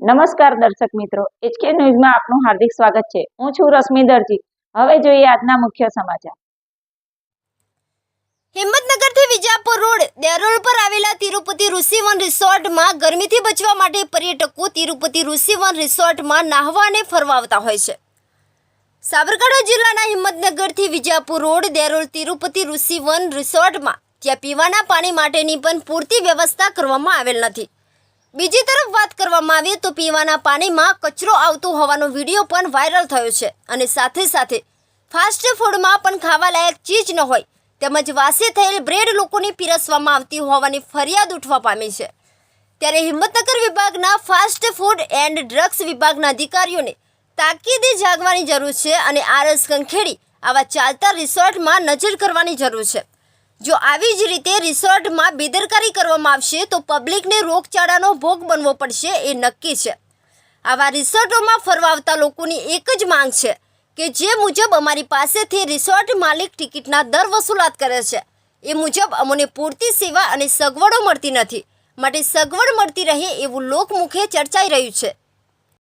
નમસ્કાર દર્શક મિત્રો એચકે ન્યૂઝમાં આપનું હાર્દિક સ્વાગત છે. હું છું રશ્મિ દરજી. હવે જોઈએ આજના મુખ્ય સમાચાર. હિંમતનગરથી વિજાપુર રોડ, દેરોલ પર આવેલા તિરુપતિ ઋષિવન રિસોર્ટમાં ગરમીથી બચવા માટે પર્યટકો તિરુપતિ ઋષિવન રિસોર્ટમાં નાહવા અને ફરવા આવતા હોય છે. સાબરકાંઠા જિલ્લાના હિંમતનગરથી વિજાપુર રોડ, દેરોલ તિરુપતિ ઋષિવન રિસોર્ટમાં ત્યાં પીવાના પાણી માટેની પણ પૂરતી વ્યવસ્થા કરવામાં આવેલ નથી. બીજી તરફ વાત કરવામાં આવે તો પીવાના પાણીમાં કચરો આવતો હોવાનો વીડિયો પણ વાયરલ થયો છે અને સાથે સાથે ફાસ્ટ ફૂડમાં પણ ખાવાલાયક ચીજ ન હોય તેમજ વાસી થયેલ બ્રેડ લોકોને પીરસવામાં આવતી હોવાની ફરિયાદ ઉઠવા પામી છે. ત્યારે હિંમતનગર વિભાગના ફાસ્ટ ફૂડ એન્ડ ડ્રગ્સ વિભાગના અધિકારીઓને તાકીદે જાગવાની જરૂર છે અને આરસ કંખેડી આવા ચાલતા રિસોર્ટમાં નજર કરવાની જરૂર છે. જો આવી જ રીતે રિસોર્ટમાં બેદરકારી કરવામાં આવશે, તો પબ્લિકને રોગચાળાનો ભોગ બનવો પડશે એ નક્કી છે. આવા રિસોર્ટોમાં ફરવા આવતા લોકોની એક જ માંગ છે કે જે મુજબ અમારી પાસેથી રિસોર્ટ માલિક ટિકિટના દર વસૂલાત કરે છે. એ મુજબ અમને પૂરતી સેવા અને સગવડો મળતી નથી. માટે સગવડ મળતી રહે એવું લોકમુખે ચર્ચાઈ રહ્યું છે.